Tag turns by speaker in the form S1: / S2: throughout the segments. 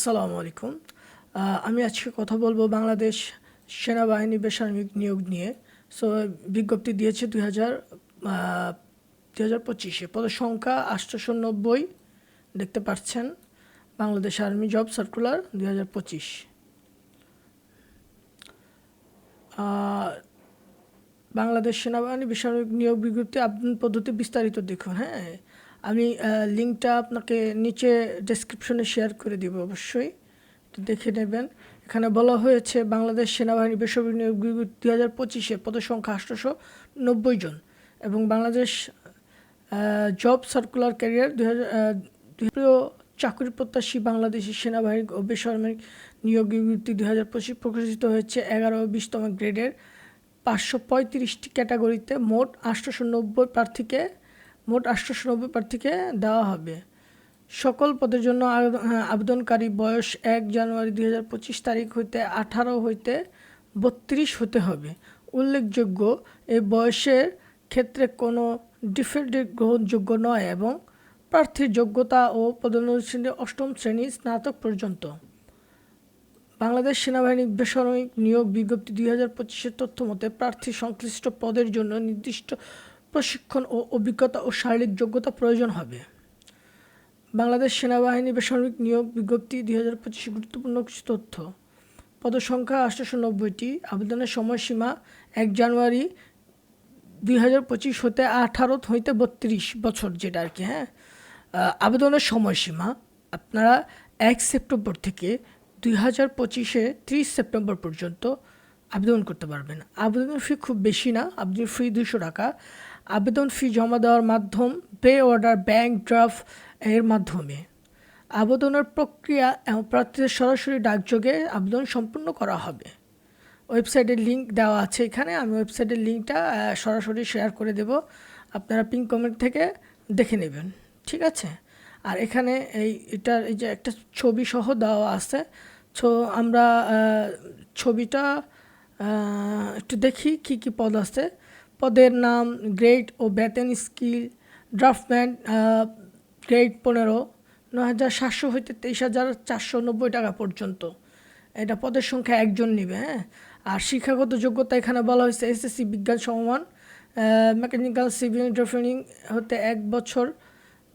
S1: আসসালামু আলাইকুম। আমি আজকে কথা বলব বাংলাদেশ সেনাবাহিনী বেসামরিক নিয়োগ নিয়ে। সো বিজ্ঞপ্তি দিয়েছে দুই হাজার দুই হাজার পঁচিশে। পদের সংখ্যা আটশোশো নব্বই, দেখতে পাচ্ছেন। বাংলাদেশ আর্মি জব সার্কুলার দুই হাজার পঁচিশ। বাংলাদেশ সেনাবাহিনী বেসামরিক নিয়োগ বিজ্ঞপ্তি আবেদন পদ্ধতি বিস্তারিত দেখুন হ্যাঁ। আমি লিঙ্কটা আপনাকে নিচে ডেসক্রিপশনে শেয়ার করে দিব অবশ্যই। দেখে নেবেন। এখানে বলা হয়েছে, বাংলাদেশ সেনাবাহিনী বেসরকারি নিয়োগ দুই হাজার পঁচিশে পদসংখ্যা আটশোশো নব্বই জন এবং বাংলাদেশ জব সার্কুলার ক্যারিয়ার দু হাজার চাকরি প্রত্যাশী বাংলাদেশি সেনাবাহিনী ও বেসামরিক নিয়োগ বিজ্ঞপ্তি দু হাজার পঁচিশ প্রকাশিত হয়েছে এগারো বিশতম গ্রেডের পাঁচশো পঁয়ত্রিশটি ক্যাটাগরিতে মোট আটশোশো নব্বই প্রার্থীকে মোট আটশোশো নব্বই প্রার্থীকে দেওয়া হবে। সকল পদের জন্য আবেদন- আবেদনকারী বয়স এক জানুয়ারি দুই হাজার পঁচিশ তারিখ হইতে আঠারো হইতে বত্রিশ হতে হবে। উল্লেখযোগ্য এই বয়সের ক্ষেত্রে কোনো ডিফেক্ট গ্রহণযোগ্য নয় এবং প্রার্থীর যোগ্যতা ও পদোন্নতি অষ্টম শ্রেণি স্নাতক পর্যন্ত। বাংলাদেশ সেনাবাহিনী বেসামরিক নিয়োগ বিজ্ঞপ্তি দুই হাজার পঁচিশের তথ্য মতে প্রার্থী সংশ্লিষ্ট পদের জন্য নির্দিষ্ট প্রশিক্ষণ ও অভিজ্ঞতা ও শারীরিক যোগ্যতা প্রয়োজন হবে। বাংলাদেশ সেনাবাহিনী বেসামরিক নিয়োগ বিজ্ঞপ্তি দুই হাজার পঁচিশে গুরুত্বপূর্ণ কিছু তথ্য। পদসংখ্যা আটশোশো নব্বইটি, আবেদনের সময়সীমা এক জানুয়ারি দুই হাজার পঁচিশ হতে আঠারো হইতে বত্রিশ বছর যেটা আর কি হ্যাঁ? আবেদনের সময়সীমা আপনারা এক সেপ্টেম্বর থেকে দুই হাজার পঁচিশে ত্রিশ সেপ্টেম্বর পর্যন্ত আবেদন করতে পারবেন। আবেদন ফি খুব বেশি না আবেদন ফি দুশো টাকা। আবেদন ফি জমা দেওয়ার মাধ্যম, পে অর্ডার, ব্যাংক ড্রাফট এর মাধ্যমে। আবেদনের প্রক্রিয়া এবং প্রার্থীদের সরাসরি ডাকযোগে আবেদন সম্পূর্ণ করা হবে। ওয়েবসাইটের লিঙ্ক দেওয়া আছে এখানে, আমি ওয়েবসাইটের লিঙ্কটা সরাসরি শেয়ার করে দেব। আপনারা পিন কমেন্ট থেকে দেখে নেবেন, ঠিক আছে? আর এখানে এই, এটার এই যে একটা ছবি সহ দেওয়া আছে। তো আমরা ছবিটা একটু দেখি কি কি পদ আছে। পদের নাম গ্রেড ও বেতন স্কিল ড্রাফটম্যান গ্রেড পনেরো, নয় হাজার সাতশো হইতে তেইশ হাজার চারশো নব্বই টাকা পর্যন্ত। এটা পদের সংখ্যা একজন নেবে হ্যাঁ? আর শিক্ষাগত যোগ্যতা এখানে বলা হয়েছে এসএসসি বিজ্ঞান সমমান মেকানিক্যাল, সিভিল ইন্টারফিনিং হতে এক বছর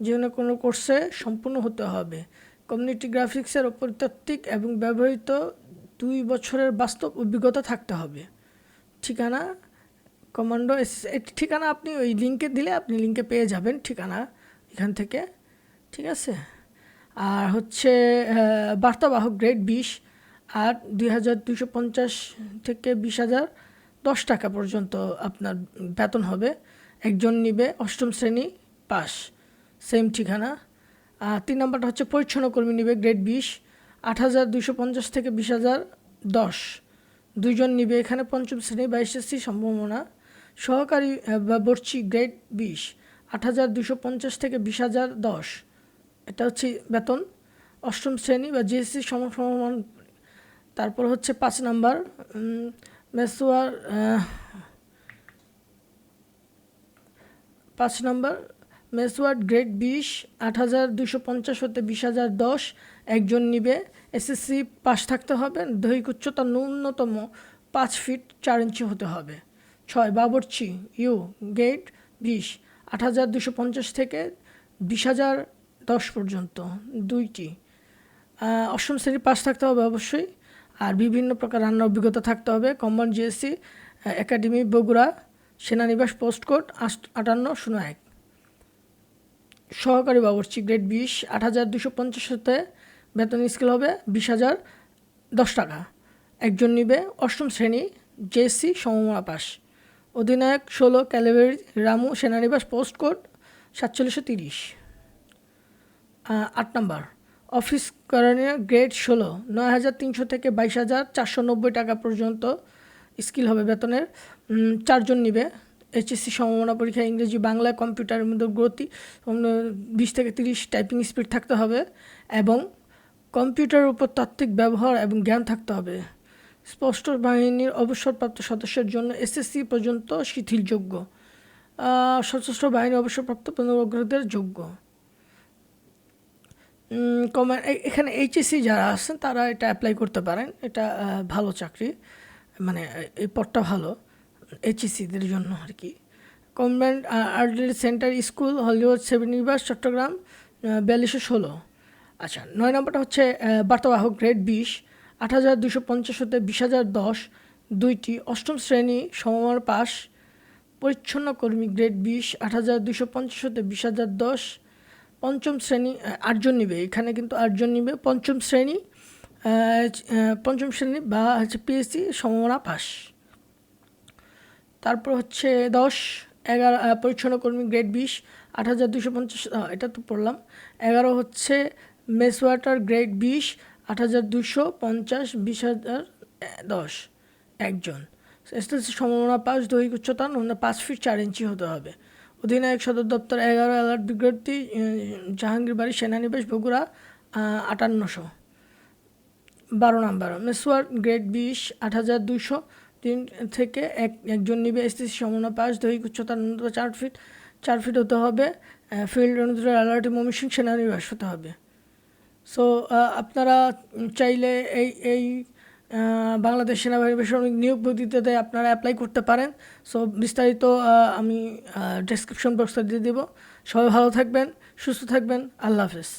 S1: যে কোনো কোর্সে সম্পূর্ণ হতে হবে। কমিউনিটি গ্রাফিক্সের ওপর তাত্ত্বিক এবং ব্যবহৃত দুই বছরের বাস্তব অভিজ্ঞতা থাকতে হবে। ঠিকানা? কমান্ডো এস ঠিকানা আপনি ওই লিঙ্কে দিলে আপনি লিঙ্কে পেয়ে যাবেন ঠিকানা এখান থেকে, ঠিক আছে? আর হচ্ছে বার্তাবাহক গ্রেড বিশ আর দুই হাজার দুশো পঞ্চাশ থেকে বিশ হাজার দশ টাকা পর্যন্ত আপনার বেতন হবে। একজন নিবে অষ্টম শ্রেণি পাস সেম ঠিকানা। আর তিন নম্বরটা হচ্ছে পরিচ্ছন্ন কর্মী নিবে গ্রেড বিশ, আট হাজার দুশো পঞ্চাশ থেকে বিশ হাজার দশ। দুইজন নিবে এখানে পঞ্চম শ্রেণি বা এসএসসি সম্ভাবনা। সহকারী বর্ষি গ্রেড বিশ, আট হাজার দুশো পঞ্চাশ থেকে বিশ হাজার দশ। এটা হচ্ছে বেতন, অষ্টম শ্রেণি বা জিএসসি সমসমান তারপর হচ্ছে পাঁচ নাম্বার মেসোয়ার পাঁচ নম্বর মেসওয়ার্ড গ্রেড বিশ, আট হাজার দুশো পঞ্চাশ হতে বিশ হাজার দশ। একজন নিবে এসএসসি পাস থাকতে হবে, দৈহিক উচ্চতা ন্যূনতম পাঁচ ফিট চার ইঞ্চি হতে হবে। ছয় বাবরচি, ইউ গ্রেড বিশ। আট হাজার দুশো পঞ্চাশ থেকে বিশ হাজার দশ পর্যন্ত, দুইটি। অষ্টম শ্রেণি পাস থাকতে হবে অবশ্যই। আর বিভিন্ন প্রকার রান্নার অভিজ্ঞতা থাকতে হবে। কম্বাইন জিএসসি একাডেমি, বগুড়া, সেনানিবাস, পোস্ট কোড আটান্ন, শূন্য এক। সহকারী বাবরচি, গ্রেড বিশ। আট হাজার দুশো পঞ্চাশ হতে বেতন স্কেল হবে বিশ হাজার দশ টাকা। একজন নিবে অষ্টম শ্রেণি, জেএসসি সমমনা পাস অধিনায়ক ষোলো ক্যালেভারি রামু সেনানিবাস পোস্ট কোড সাতচল্লিশশো তিরিশ। আট নম্বর। অফিস করণীয় গ্রেড ষোলো নয় হাজার তিনশো থেকে বাইশ হাজার চারশো নব্বই টাকা পর্যন্ত স্কিল হবে বেতনের। চারজন নিবে। এইচএসসি সম্ভাবনা পরীক্ষা, ইংরেজি, বাংলা কম্পিউটারের মধ্যে গতি বিশ থেকে তিরিশ টাইপিং স্পিড থাকতে হবে এবং কম্পিউটারের উপর তাত্ত্বিক ব্যবহার এবং জ্ঞান থাকতে হবে। স্পষ্ট বাহিনীর অবসরপ্রাপ্ত সদস্যের জন্য এসএসসি পর্যন্ত শিথিলযোগ্য। সশস্ত্র বাহিনীর অবসরপ্রাপ্ত পনেরো অগ্রদের যোগ্য কমান এখানে এইচএসসি যারা আছেন, তারা এটা অ্যাপ্লাই করতে পারেন। এটা ভালো চাকরি। মানে এই পদটা ভালো এইচএসসিদের জন্য আর কি। Convent আর্টলি centre school, Hollywood, seven universe, Chattogram বিয়াল্লিশশো ষোলো। আচ্ছা নয় নম্বরটা হচ্ছে বার্তাবাহক গ্রেড বিশ। আট হাজার দুশো পঞ্চাশ হতে বিশ হাজার দশ, দুইটি অষ্টম শ্রেণি সমমার পাস পরিচ্ছন্ন কর্মী গ্রেড বিশ, আট হাজার দুশো পঞ্চাশ হতে বিশ হাজার দশ, পঞ্চম শ্রেণি আটজন নিবে। এখানে কিন্তু আটজন নিবে। পঞ্চম শ্রেণি পঞ্চম শ্রেণি বা হচ্ছে পিএসসি সমমানা পাস তারপর হচ্ছে দশ, এগারো পরিচ্ছন্ন কর্মী গ্রেড বিশ, আট হাজার দুশো পঞ্চাশ এটা তো পড়লাম। এগারো হচ্ছে মেস ওয়াটার গ্রেড বিশ আট হাজার দুশো পঞ্চাশ, বিশ হাজার দশ। একজন। এসএসসি সম্ভাবনা পাস দৈহিক উচ্চতা ন্যূনতম পাঁচ ফিট চার ইঞ্চি হতে হবে। অধিনায়ক সদর দপ্তর এগারো অ্যালার্ট বিজ্ঞপ্তি জাহাঙ্গীর বাড়ি সেনানিবাস বগুড়া আটান্নশো। বারো নাম্বার মেসওয়ার্ড গ্রেড বিশ, আট হাজার দুশো তিন থেকে এক, একজন নিবে। এসটিসি সমন্বয় পাস দৈহিক উচ্চতা ন্যূনতম চার ফিট চার ফিট হতে হবে। ফিল্ড অনুযায়ী অ্যালার্টি মমিসিং সেনানিবাস হতে হবে। সো আপনারা চাইলে এই এই বাংলাদেশ সেনাবাহিনী বেসামরিক নিয়োগ পদ্ধতিতে আপনারা অ্যাপ্লাই করতে পারেন। সো বিস্তারিত আমি ডেসক্রিপশন বক্সটা দিয়ে দেবো। সবাই ভালো থাকবেন, সুস্থ থাকবেন। আল্লাহ হাফেজ।